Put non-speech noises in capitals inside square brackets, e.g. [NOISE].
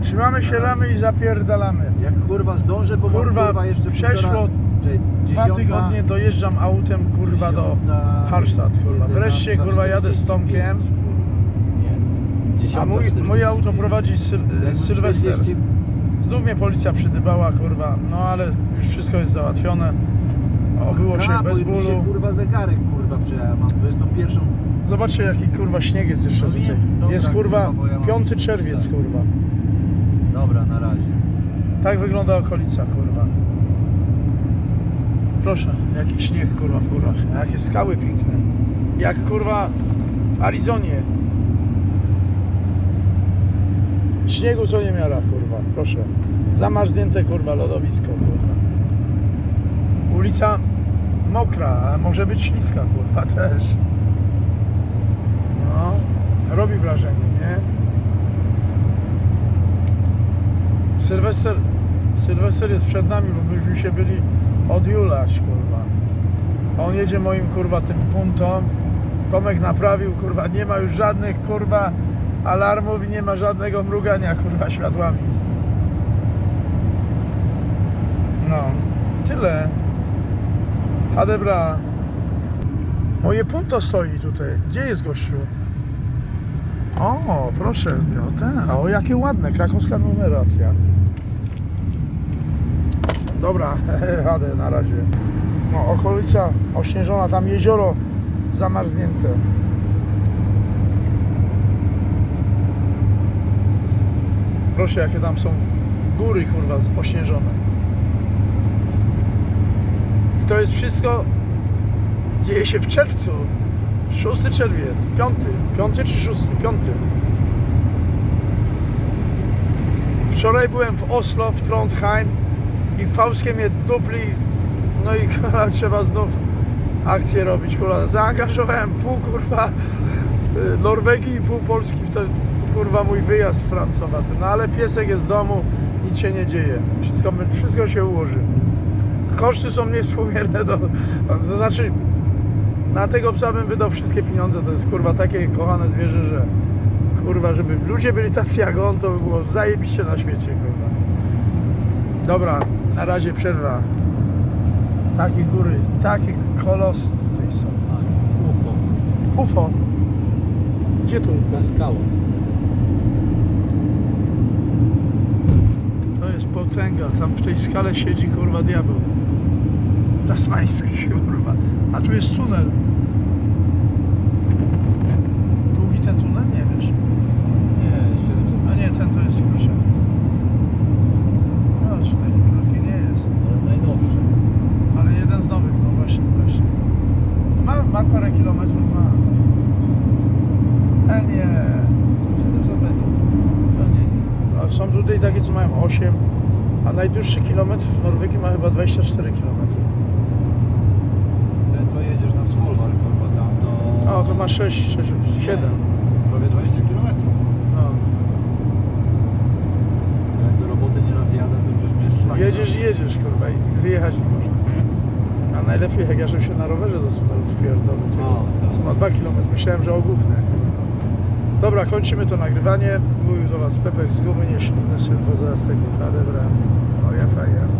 Trzymamy się ramy i zapierdalamy. Jak kurwa zdążę, bo mam, Kurwa, kurwa jeszcze przeszło półtora- czekaj, Dwa dziesiąta- tygodnie dojeżdżam autem kurwa do dziesiąta, Harstadt kurwa. Wreszcie jedenasta, kurwa jadę z Tomkiem. Nie. A mój, 40. moje auto prowadzi syl, Jakbym Sylwester. 40 Znów mnie policja przydybała kurwa. No ale już wszystko jest załatwione. Obyło się bez bo mi się bólu. kurwa zegarek kurwa przejechał. Mam 21. Zobaczcie jaki kurwa śnieg jest jeszcze No wiem, tutaj. dobra, Jest kurwa kurwa, bo ja mam 5 już- czerwiec tak. kurwa. Dobra, na razie. Tak wygląda okolica kurwa. Proszę, jaki śnieg kurwa w górach. Jakie skały piękne. Jak kurwa w Arizonie. Śniegu co nie miara kurwa, proszę. Zamarznięte kurwa lodowisko kurwa. Ulica mokra, a może być śliska kurwa [LAUGHS] też. No, robi wrażenie, nie? Sylwester, Sylwester jest przed nami, bo myśmy się byli odjulać, kurwa. A On jedzie moim, kurwa, tym punto. Tomek naprawił, kurwa, nie ma już żadnych, kurwa, alarmów i nie ma żadnego mrugania, kurwa, światłami. No, tyle. Hadebra. Moje punto stoi tutaj. Gdzie jest gościu? O, proszę, o ten, o jakie ładne, krakowska numeracja. Dobra, [LAUGHS] jadę na razie. No, okolica ośnieżona, tam jezioro zamarznięte. Proszę, jakie tam są góry, kurwa, ośnieżone. I to jest wszystko, dzieje się w czerwcu. 6 czerwiec, 5, 5 czy 6, 5. Wczoraj byłem w Oslo, w Trondheim i w Fauskiem mnie dupli. No i kurwa, [LAUGHS] trzeba znów akcję robić, kurwa. Zaangażowałem pół kurwa y, Norwegii i pół Polski w ten kurwa mój wyjazd francowaty. No ale piesek jest w domu, nic się nie dzieje. Wszystko, wszystko się ułoży. Koszty są niewspółmierne do, to znaczy na tego psa bym wydał wszystkie pieniądze, to jest kurwa takie kochane zwierzę, że kurwa, żeby ludzie byli tacy jak on, to by było zajebiście na świecie, kurwa. Dobra, na razie przerwa. Takie góry, takie kolosy tutaj są. UFO. UFO. Gdzie tu UFO? Na skałę. To jest potęga, tam w tej skale siedzi kurwa diabeł. Tasmański [LAUGHS] kurwa. A tu jest tunel. Długi ten tunel? Nie wiesz. Nie, 700. A nie, ten to jest klucze. No, czy taki krótki nie jest. Ale najnowszy. Ale jeden z nowych, no właśnie, właśnie. Ma, ma parę kilometrów, ma. A nie, 700 metrów. to nie. A są tutaj takie, co mają 8, a najdłuższy kilometr w Norwegii ma chyba 24 km. Ten co jedziesz na Svolvær, kurwa tam to... O, to ma 6, 6 7. Prawie 20 km. No. Jak do roboty nie rozjadę, to przecież mnie szlak Jedziesz trafi. jedziesz, kurwa, i wyjechać nie. A najlepiej jak ja żebym się na rowerze do tunelu wpierdolę. O, tak. Co ma 2 km, myślałem, że ogólne. Dobra, kończymy to nagrywanie. Mówił do Was Pepek z Gumy, nieślubny syn poza Azteków. Adebra. O, ja faję.